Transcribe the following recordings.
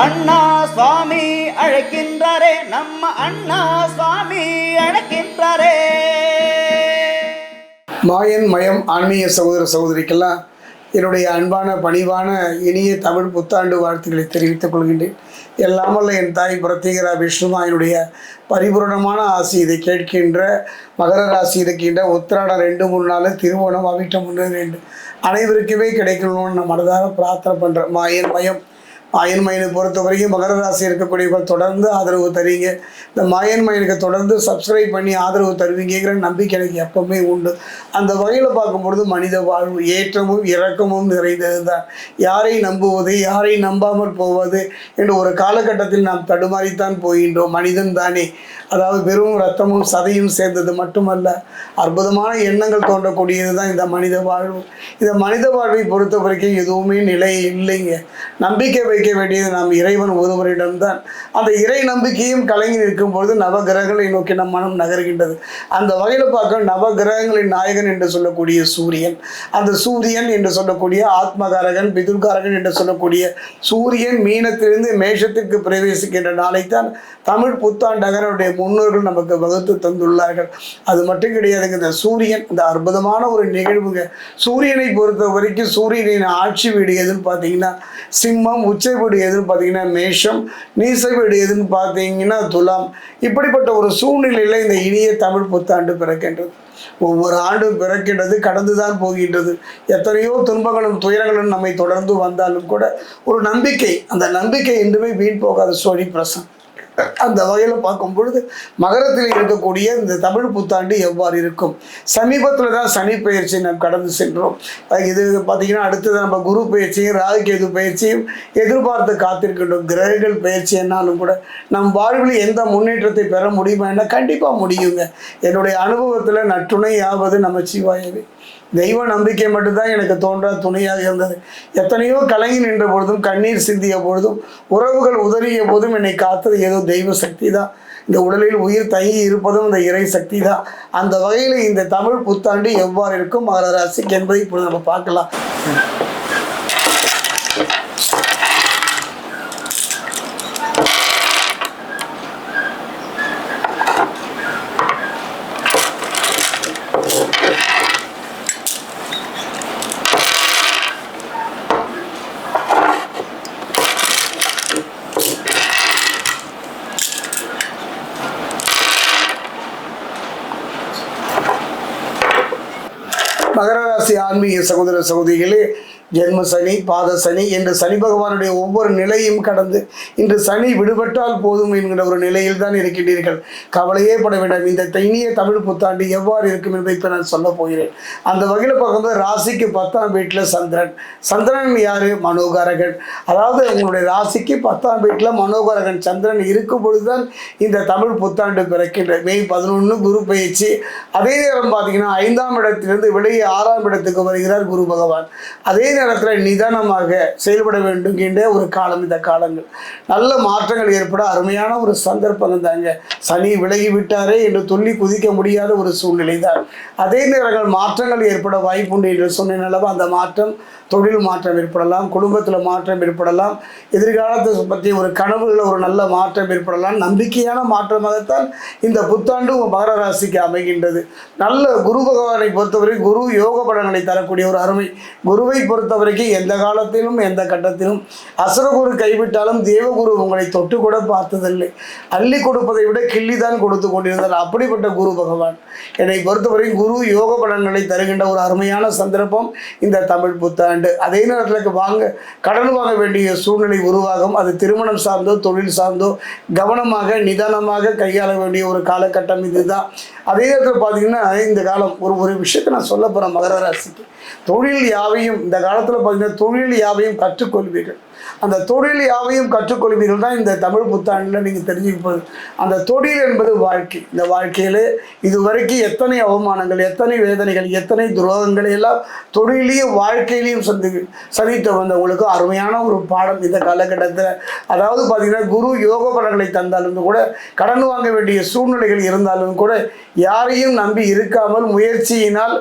அண்ணா சுவாமி அழைக்கின்றாரே நம்ம அண்ணா சுவாமி அழைக்கின்றாரே. மாயன் மயம் ஆன்மீக சகோதர சகோதரிக்கெல்லாம் என்னுடைய அன்பான பணிவான இனிய தமிழ் புத்தாண்டு வாழ்த்துக்களை தெரிவித்துக் கொள்கின்றேன். எல்லாம் என் தாய் பிரத்யேகரா விஷ்ணுமாயனுடைய பரிபூரணமான ஆசி இதை கேட்கின்ற மகர ராசி இருக்கின்ற உத்திராடம் ரெண்டு மூணு நாள் திருவோணம் அவிட்டம் ஒன்று ரெண்டு. அனைவருக்குமே கிடைக்கணும்னு நான் மனதாக பிரார்த்தனை பண்ணுறேன் மாயன் மயம் மாயன் மயனை பொறுத்த வரைக்கும் மகர ராசி இருக்கக்கூடியவர்கள் தொடர்ந்து ஆதரவு தருவீங்க இந்த மாயன் மயனுக்கு தொடர்ந்து சப்ஸ்கிரைப் பண்ணி ஆதரவு தருவீங்கிற நம்பிக்கை எனக்கு எப்பவுமே உண்டு. அந்த வகையில் பார்க்கும்பொழுது மனித வாழ்வு ஏற்றமும் இறக்கமும் நிறைந்தது தான் யாரை நம்புவது யாரை நம்பாமல் போவது என்று ஒரு காலகட்டத்தில் நாம் தடுமாறித்தான் போகின்றோம். மனிதன் தானே. அதாவது வெறும் ரத்தமும் சதையும் சேர்ந்தது மட்டுமல்ல அற்புதமான எண்ணங்கள் தோன்றக்கூடியது தான் இந்த மனித வாழ்வு. இந்த மனித வாழ்வை பொறுத்த வரைக்கும் எதுவுமே நிலை இல்லைங்க. நம்பிக்கை வைக்க வேண்டியது நாம் இறைவன் ஒருவரிடம்தான். அந்த இறை நம்பிக்கையும் கலங்கி நிற்கும் பொழுது நவகிரகங்களை நோக்கி நம் மனம் நகர்கின்றது. அந்த வகையில் பார்க்க நவகிரகங்களின் நாயகன் என்று சொல்லக்கூடிய சூரியன் அந்த சூரியன் என்று சொல்லக்கூடிய ஆத்மகாரகன் பிதுர்காரகன் என்று சொல்லக்கூடிய சூரியன் மீனத்திலிருந்து மேஷத்திற்கு பிரவேசிக்கின்ற நாளைத்தான் தமிழ் புத்தாண்டகனுடைய முன்னோர்கள் நமக்கு வகுத்து தந்துள்ளார்கள். அது மட்டும் கிடையாதுங்க இந்த சூரியன் இந்த அற்புதமான ஒரு நிகழ்வுங்க. சூரியனை பொறுத்த வரைக்கும் சூரியனின் ஆட்சி வீடு எதுன்னு பார்த்தீங்கன்னா சிம்மம் உச்சை வீடு எதுன்னு பார்த்தீங்கன்னா மேஷம் நீச வீடு எதுன்னு பார்த்தீங்கன்னா துலாம். இப்படிப்பட்ட ஒரு சூழ்நிலையில் இந்த இனிய தமிழ் புத்தாண்டு பிறக்கின்றது. ஒவ்வொரு ஆண்டும் பிறக்கின்றது கடந்துதான் போகின்றது. எத்தனையோ துன்பங்களும் துயரங்களும் நம்மை தொடர்ந்து வந்தாலும் கூட ஒரு நம்பிக்கை அந்த நம்பிக்கை என்றுமே வீண் போகாத சோழி பிரசன். அந்த வகையில் பார்க்கும் பொழுது மகரத்தில் இருக்கக்கூடிய இந்த தமிழ் புத்தாண்டு எவ்வாறு இருக்கும்? சமீபத்தில் தான் சனி பயிற்சி நாம் கடந்து சென்றோம். இது பார்த்தீங்கன்னா அடுத்தது நம்ம குரு பயிற்சியும் ராகுகேது பயிற்சியும் எதிர்பார்த்து காத்திருக்கின்றோம். கிரகங்கள் பயிற்சி என்னாலும் கூட நம் வாழ்வில் எந்த முன்னேற்றத்தை பெற முடியுமா என்ன கண்டிப்பாக முடியுங்க. என்னுடைய அனுபவத்தில் நற்றுணை ஆவது நம்ம சிவாயவே தெய்வ நம்பிக்கை மட்டும்தான் எனக்கு தோன்றா துணையாக இருந்தது. எத்தனையோ கலங்கி நின்ற பொழுதும் கண்ணீர் சிந்திய பொழுதும் உறவுகள் உதறிய போதும் என்னை காத்தது ஏதோ தெய்வ சக்தி தான் இந்த உடலில் உயிர் தங்கி இருப்பதும் இந்த இறை சக்தி தான் அந்த வகையில் இந்த தமிழ் புத்தாண்டு எவ்வாறு இருக்கும்? மகர ராசிக்கு என்பதை இப்பொழுது நம்ம பார்க்கலாம். மகர ராசி ஆன்மீக சகோதர சகோதரிகளே ஜென்ம சனி பாத சனி என்று சனி பகவானுடைய ஒவ்வொரு நிலையும் கடந்து இன்று சனி விடுபட்டால் போதும் என்கிற ஒரு நிலையில் தான் இருக்கின்றீர்கள். கவலையே பட வேண்டாம். இந்த தைனிய தமிழ் புத்தாண்டு எவ்வாறு இருக்கும் என்பதை இப்போ நான் சொல்ல போகிறேன். அந்த வகையில் பார்க்கும்போது ராசிக்கு பத்தாம் வீட்டில் சந்திரன். சந்திரன் யாரு? மனோகாரகன். அதாவது உங்களுடைய ராசிக்கு பத்தாம் வீட்டில் மனோகாரகன் சந்திரன் இருக்கும் பொழுதுதான் இந்த தமிழ் புத்தாண்டு பிறக்கின்ற. மே பதினொன்று குரு பயிற்சி. அதே நேரம் பார்த்தீங்கன்னா ஐந்தாம் இடத்திலிருந்து வெளியே ஆறாம் இடத்துக்கு வருகிறார் குரு பகவான். அதே நேரத்தில் நிதானமாக செயல்பட வேண்டும் என்ற ஒரு காலம் இந்த காலங்கள். நல்ல மாற்றங்கள் ஏற்பட அருமையான ஒரு சந்தர்ப்பங்கள் தாங்க. சனி விலகி விட்டாரே என்று துள்ளி குதிக்க முடியாத ஒரு சூழ்நிலை தான். அதே நேரங்கள் மாற்றங்கள் ஏற்பட வாய்ப்புண்டு என்று சொன்ன அல்லவா? அந்த மாற்றம் தொழில் மாற்றம் ஏற்படலாம் குடும்பத்தில் மாற்றம் ஏற்படலாம் எதிர்காலத்தை பற்றி ஒரு கனவுகளில் ஒரு நல்ல மாற்றம் ஏற்படலாம். நம்பிக்கையான மாற்றமாகத்தான் இந்த புத்தாண்டு மகர ராசிக்கு அமைகின்றது. நல்ல குரு பகவானை பொறுத்தவரை குரு யோக பலன்களை தரக்கூடிய ஒரு அருமை. குருவை பொறுத்த பொறுத்தவரைக்கும் எந்த காலத்திலும் எந்த கட்டத்திலும் அசுரகுரு கைவிட்டாலும் தேவகுரு உங்களை தொட்டு கூட பார்த்ததில்லை. அள்ளி கொடுப்பதை விட கிள்ளி தான் கொடுத்து கொண்டிருந்தார். அப்படிப்பட்ட குரு பகவான். என்னை பொறுத்தவரை குரு யோக பலன்களை தருகின்ற ஒரு அருமையான சந்தர்ப்பம் இந்த தமிழ் புத்தாண்டு. அதே நேரத்தில் வாங்க கடன் வாங்க வேண்டிய சூழ்நிலை உருவாகும். அது திருமணம் சார்ந்தோ தொழில் சார்ந்தோ கவனமாக நிதானமாக கையாள வேண்டிய ஒரு காலகட்டம் இதுதான். அதே நேரத்தில் பார்த்தீங்கன்னா இந்த காலம் ஒரு ஒரு விஷயத்தை நான் சொல்ல போகிறேன் மகர ராசிக்கு. தொழில் யாவையும் இந்த காலத்தில் பார்த்தீங்கன்னா தொழில் யாவையும் கற்றுக்கொள்வீர்கள். அந்த தொழில் யாவையும் கற்றுக்கொள்வீர்கள் தான் இந்த தமிழ் புத்தாண்டில் நீங்கள் தெரிஞ்சுக்க அந்த தொழில் என்பது வாழ்க்கை. இந்த வாழ்க்கையில் இதுவரைக்கும் எத்தனை அவமானங்கள் எத்தனை வேதனைகள் எத்தனை துரோகங்களை எல்லாம் தொழிலையும் வாழ்க்கையிலையும் சந்தி சந்தித்து வந்தவங்களுக்கு அருமையான ஒரு பாடம் இந்த காலகட்டத்தில். அதாவது பார்த்தீங்கன்னா குரு யோக பலன்களை தந்தாலும் கூட கடன் வாங்க வேண்டிய சூழ்நிலைகள் இருந்தாலும் கூட யாரையும் நம்பி இருக்காமல் முயற்சியினால்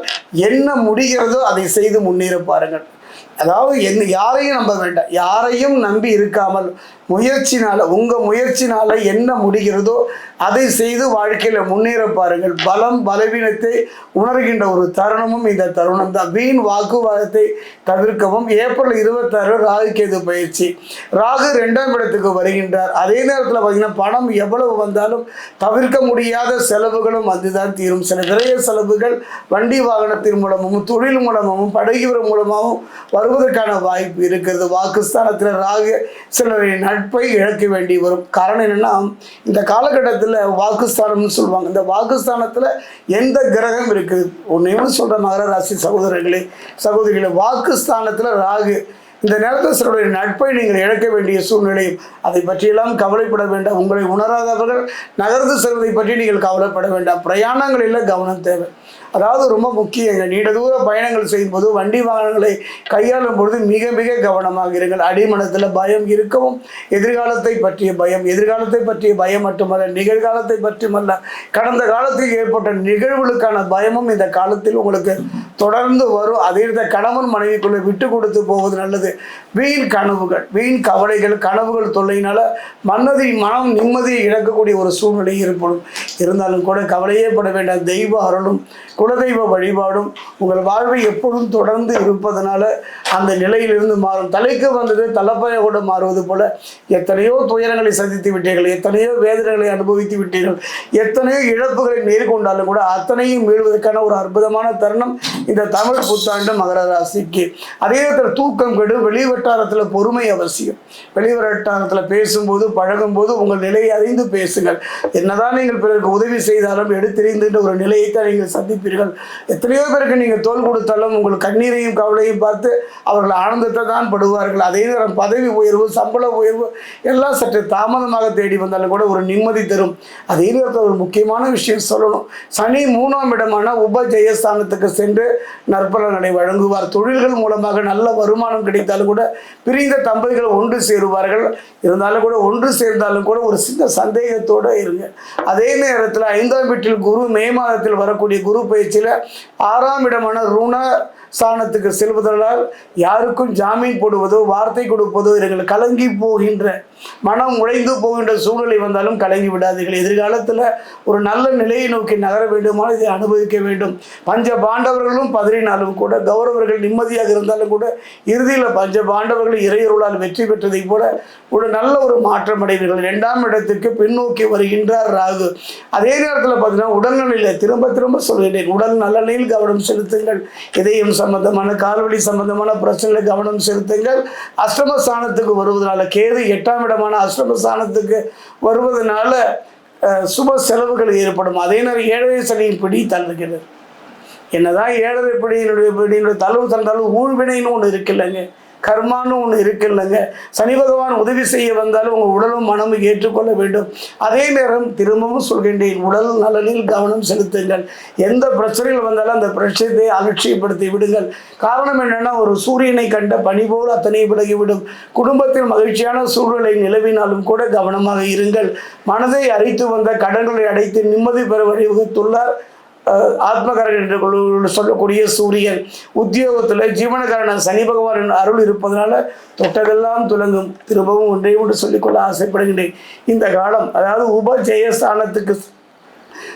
என்ன முடிகிறதோ அதை செய்து முன்னேற பாருங்கள். அதாவது என்ன யாரையும் நம்ப வேண்டாம். யாரையும் நம்பி இருக்காமல் முயற்சினால் உங்கள் முயற்சினால் என்ன முடிகிறதோ அதை செய்து வாழ்க்கையில் முன்னேற பாருங்கள். பலம் பலவீனத்தை உணர்கின்ற ஒரு தருணமும் இந்த தருணம் தான் வீண் வாக்குவாதத்தை தவிர்க்கவும் ஏப்ரல் இருபத்தாறு ராகு கேது பயிற்சி. ராகு ரெண்டாம் இடத்துக்கு வருகின்றார். அதே நேரத்தில் பார்த்தீங்கன்னா பணம் எவ்வளவு வந்தாலும் தவிர்க்க முடியாத செலவுகளும் வந்துதான் தீரும். சில விரைய செலவுகள் வண்டி வாகனத்தின் மூலமும் தொழில் மூலமும் படகுற மூலமாகவும் வரும் வருவதற்கான வாய்ப்பு இருக்கிறது. வாக்குஸ்தானத்தில் ராகு சிலரின் நட்பை இழக்க வேண்டி வரும். காரணம் என்னன்னா இந்த காலகட்டத்தில் வாக்குஸ்தானம்னு சொல்லுவாங்க. இந்த வாக்குஸ்தானத்தில் எந்த கிரகம் இருக்குது? ஒன்று சொல்கிற மகர ராசி சகோதரர்களே. சகோதரிகளே வாக்குஸ்தானத்தில் ராகு இந்த நேரத்தில் சிலருடைய நட்பை நீங்கள் இழக்க வேண்டிய சூழ்நிலையும் அதை பற்றியெல்லாம் கவலைப்பட வேண்டாம். உங்களை உணராதவர்கள் நகர்ந்து செல்வதை பற்றி நீங்கள் கவலைப்பட வேண்டாம். பிரயாணங்களில் கவனம் தேவை. அதாவது ரொம்ப முக்கியங்க நீண்ட தூர பயணங்கள் செய்யும்போது வண்டி வாகனங்களை கையாளும் பொழுது மிக மிக கவனமாக இருங்கள். அடிமனத்தில் பயம் இருக்கவும் எதிர்காலத்தை பற்றிய பயம். எதிர்காலத்தை பற்றிய பயம் மட்டுமல்ல நிகழ்காலத்தை பற்றியுமல்ல. கடந்த காலத்தில் ஏற்பட்ட நிகழ்வுகளுக்கான பயமும் இந்த காலத்தில் உங்களுக்கு தொடர்ந்து வரும். அதை கணவன் மனைவிக்குள்ளே விட்டு கொடுத்து போவது நல்லது. வீண் கனவுகள் வீண் கவலைகள் கனவுகள் தொல்லையினால மன்னதி மனம் நிம்மதியை இழக்கக்கூடிய ஒரு சூழ்நிலை ஏற்படும். இருந்தாலும் கூட கவலையே பட வேண்டாம். தெய்வ அருளும் குலதெய்வ வழிபாடும் உங்கள் வாழ்வை எப்பொழுதும் தொடர்ந்து இருப்பதனால அந்த நிலையிலிருந்து மாறும். தலைக்கு வந்தது தலைப்பைய கூட மாறுவது போல எத்தனையோ துயரங்களை சந்தித்து விட்டீர்கள். எத்தனையோ வேதனைகளை அனுபவித்து விட்டீர்கள். எத்தனையோ இழப்புகளை நேர்கொண்டாலும் கூட அத்தனையும் மீள்வதற்கான ஒரு அற்புதமான தருணம் இந்த தமிழ் புத்தாண்டு மகர ராசிக்கு. அதே நேரத்தில் தூக்கம் கெடு வெளிவட்டாரத்தில் பொறுமை அவசியம். வெளிவட்டாரத்தில் பேசும்போது பழகும்போது உங்கள் நிலையை அறிந்து பேசுங்கள். என்னதான் நீங்கள் பிறருக்கு உதவி செய்தாலும் எடுத்தெறிந்துன்ற ஒரு நிலையை தான் நீங்கள் சந்திப்பீர்கள். எத்தனையோ பேருக்கு நீங்கள் தோல் கொடுத்தாலும் உங்கள் கண்ணீரையும் கவலையும் பார்த்து அவர்கள் ஆனந்தத்தை தான் படுவார்கள். அதே நேரம் பதவி உயர்வு சம்பள உயர்வு எல்லாம் சற்று தாமதமாக தேடி வந்தாலும் கூட ஒரு நிம்மதி தரும். அதே நேரத்தில் ஒரு முக்கியமான விஷயம் சொல்லணும். சனி மூணாம் இடமான உபஜெயஸ்தானத்துக்கு சென்று நற்பலன்களை வழங்குவார். தொழில்கள் மூலமாக நல்ல வருமானம் கிடைத்தாலும் கூட பிரிந்த தம்பதிகள் ஒன்று சேருவார்கள். இருந்தாலும் கூட ஒன்று சேர்ந்தாலும் கூட ஒரு சின்ன சந்தேகத்தோடு இருங்க. அதே நேரத்தில் ஐந்தாம் வீட்டில் குரு மே மாதத்தில் வரக்கூடிய குரு பயிற்சியில் ஆறாம் இடமான ருண ஸ்தானத்துக்கு செல்வதனால் யாருக்கும் ஜாமீன் போடுவதோ வார்த்தை கொடுப்பதோ இவர்கள் கலங்கி போகின்ற மனம் உழைந்து போகின்ற சூழ்நிலை வந்தாலும் கலங்கி விடாதீர்கள். எதிர்காலத்தில் ஒரு நல்ல நிலையை நோக்கி நகர வேண்டுமானால் இதை அனுபவிக்க வேண்டும். பஞ்ச பாண்டவர்களும் பதறினாலும் கூட கௌரவர்கள் நிம்மதியாக இருந்தாலும் கூட இறுதியில் பஞ்ச பாண்டவர்கள் இறையருளால் வெற்றி பெற்றதை போல ஒரு நல்ல ஒரு மாற்றம் அடைவீர்கள். இரண்டாம் இடத்துக்கு பின்னோக்கி வருகின்றார் ராகு. அதே நேரத்தில் பார்த்தீங்கன்னா உடல்நிலையில் திரும்ப திரும்ப சொல்கிறேன் உடல் நலனில் கவனம் செலுத்துங்கள். இதயம் சம்பந்தமான கால்வழி சம்பந்தமான பிரச்சனைகளை கவனம் செலுத்துங்கள். அஷ்டமஸ்தானத்துக்கு வருவதனால கேது எட்டாம் இடமான அஷ்டமஸ்தானத்துக்கு வருவதனால சுப செலவுகள் ஏற்படும். அதே நேரம் ஏழரை சனியின் பிடி தள்ளுகிறது. என்னதான் ஏழரை பிடியினுடைய பிடியினுடைய தளவு தந்தாலும் ஊழ்வினைன்னு ஒன்று இருக்குல்லங்க கர்மான்னு ஒன்று இருக்குல்லங்க. சனி பகவான் உதவி செய்ய வந்தாலும் உங்கள் உடலும் மனமும் ஏற்றுக்கொள்ள வேண்டும். அதே நேரம் திரும்பவும் சொல்கின்றேன் உடல் நலனில் கவனம் செலுத்துங்கள். எந்த பிரச்சனைகள் வந்தாலும் அந்த பிரச்சனையை அலட்சியப்படுத்தி விடுங்கள். காரணம் என்னென்னா ஒரு சூரியனை கண்ட பணி போல் அத்தனை விலகிவிடும். குடும்பத்தில் மகிழ்ச்சியான சூழ்நிலை நிலவினாலும் கூட கவனமாக இருங்கள். மனதை அரித்து வந்த கடன்களை அடைத்து நிம்மதி பெற வழிவகுத்துள்ளார். ஆத்மகரன் என்று கொள்ளு- சொல்லக்கூடிய சூரியன் உத்தியோகத்தில் ஜீவனகாரன் சனி பகவானின் அருள் இருப்பதனால தொட்டதெல்லாம் துலங்கும். திரும்பவும் ஒன்றை ஒன்று சொல்லிக்கொள்ள ஆசைப்படுகின்றேன். இந்த காலம் அதாவது உபஜெயஸ்தானத்துக்கு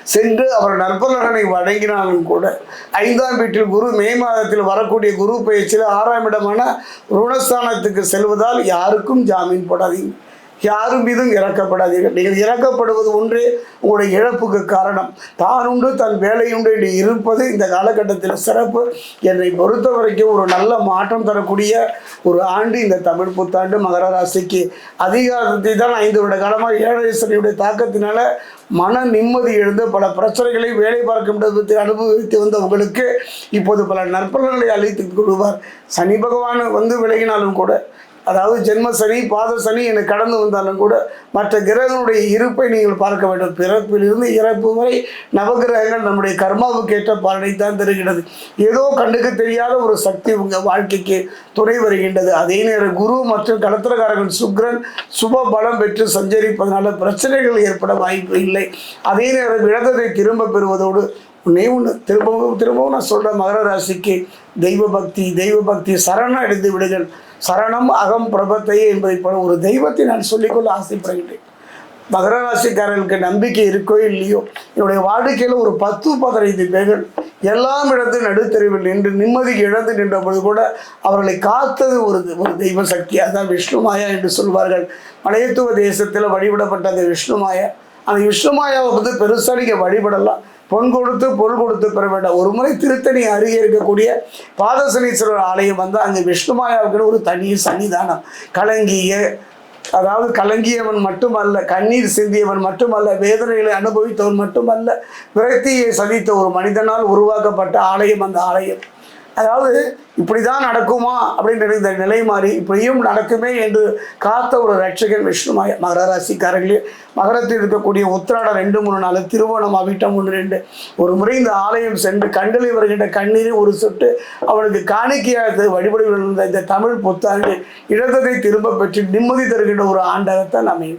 சென்று அவர் நற்பலகனை வழங்கினாலும் கூட ஐந்தாம் வீட்டில் குரு மே மாதத்தில் வரக்கூடிய குரு பயிற்சியில் ஆறாம் இடமான ருணஸ்தானத்துக்கு செல்வதால் யாருக்கும் ஜாமீன் போடாதீங்க. யாரும் மீதும் இறக்கப்படாதீர்கள். நீங்கள் இறக்கப்படுவது ஒன்றே உங்களுடைய இழப்புக்கு காரணம். தான் உண்டு தன் வேலையுண்டு என்று இருப்பது இந்த காலகட்டத்தில் சிறப்பு. என்னை பொறுத்த வரைக்கும் ஒரு நல்ல மாற்றம் தரக்கூடிய ஒரு ஆண்டு இந்த தமிழ் புத்தாண்டு மகர ராசிக்கு. அதிகாரத்தை தான் ஐந்து வருட காலமாக ஏழரை சனியுடைய தாக்கத்தினால மன நிம்மதி எழுந்து பல பிரச்சனைகளை வேலை பார்க்கும் விதத்தில் அனுபவித்து வந்த உங்களுக்கு இப்போது பல நற்பலன்களை அளித்து கொள்வார். சனி பகவான் வந்து விலகினாலும் கூட அதாவது ஜென்ம சனி பாத சனி என கடந்து வந்தாலும் கூட மற்ற கிரகங்களுடைய இருப்பை நீங்கள் பார்க்க வேண்டும். பிறப்பிலிருந்து இறப்பு வரை நவகிரகங்கள் நம்முடைய கர்மாவுக்கு ஏற்ற பலனை தான் தருகிறது. ஏதோ கண்ணுக்கு தெரியாத ஒரு சக்தி உங்கள் வாழ்க்கைக்கு துணை வருகின்றது. அதே நேரம் குரு மற்றும் கலத்திரக்காரர்கள் சுக்கிரன் சுப பலம் பெற்று சஞ்சரிப்பதனால பிரச்சனைகள் ஏற்பட வாய்ப்பு இல்லை. அதே நேரம் இழந்ததை திரும்ப பெறுவதோடு உன்னே ஒன்று திரும்பவும் திரும்பவும் நான் சொல்கிறேன் மகர ராசிக்கு தெய்வ பக்தி தெய்வ பக்தி சரணம் அடைந்து விடுங்கள். சரணம் அகம் பிரபத்தையே என்பதை போல ஒரு தெய்வத்தை நான் சொல்லிக்கொள்ள ஆசைப்படுகின்றேன். மகர ராசிக்காரர்களுக்கு நம்பிக்கை இருக்கோ இல்லையோ என்னுடைய வாழ்க்கையில் ஒரு பத்து பதினைந்து பேர்கள் எல்லாம் இழந்து நடுத்தருவில் நின்று நிம்மதி இழந்து நின்ற பொழுது கூட அவர்களை காத்தது ஒரு ஒரு தெய்வ சக்தி. அதான் விஷ்ணுமாயா என்று சொல்வார்கள். மலையத்துவ தேசத்தில் வழிபடப்பட்ட அந்த விஷ்ணுமாயா அந்த விஷ்ணுமாயாவை வந்து பெருசாக நீங்கள் வழிபடலாம். பொன் கொடுத்து பொருள் கொடுத்து பெற வேண்டாம் ஒரு முறை திருத்தணி அருகே இருக்கக்கூடிய பாதசனீஸ்வரர் ஆலயம் வந்து அங்கே விஷ்ணுமாயாவுக்குன்னு ஒரு தனி சன்னிதானம். கலங்கிய அதாவது கலங்கியவன் மட்டுமல்ல கண்ணீர் சிந்தியவன் மட்டுமல்ல வேதனைகளை அனுபவித்தவன் மட்டுமல்ல விரக்தியை சதித்த ஒரு மனிதனால் உருவாக்கப்பட்ட ஆலயம் அந்த ஆலயம். அதாவது இப்படி தான் நடக்குமா அப்படின்னு இந்த நிலை மாறி இப்படியும் நடக்குமே என்று காத்த ஒரு ரட்சகன் விஷ்ணு மகர ராசிக்காரர்களே மகரத்தில் இருக்கக்கூடிய உத்திராடம் ரெண்டு மூணு நாள் திருவோணம் அவிட்டம் ஒன்று ரெண்டு. ஒரு முறை இந்த ஆலயம் சென்று கண்களில் வருகின்ற கண்ணீரை ஒரு சொட்டு அவனுக்கு காணிக்கையாக வழிபடுகின்ற இந்த தமிழ் புத்தாண்டு இடத்ததை திரும்ப பெற்று நிம்மதி தருகின்ற ஒரு ஆண்டாகத்தான் அமையும்.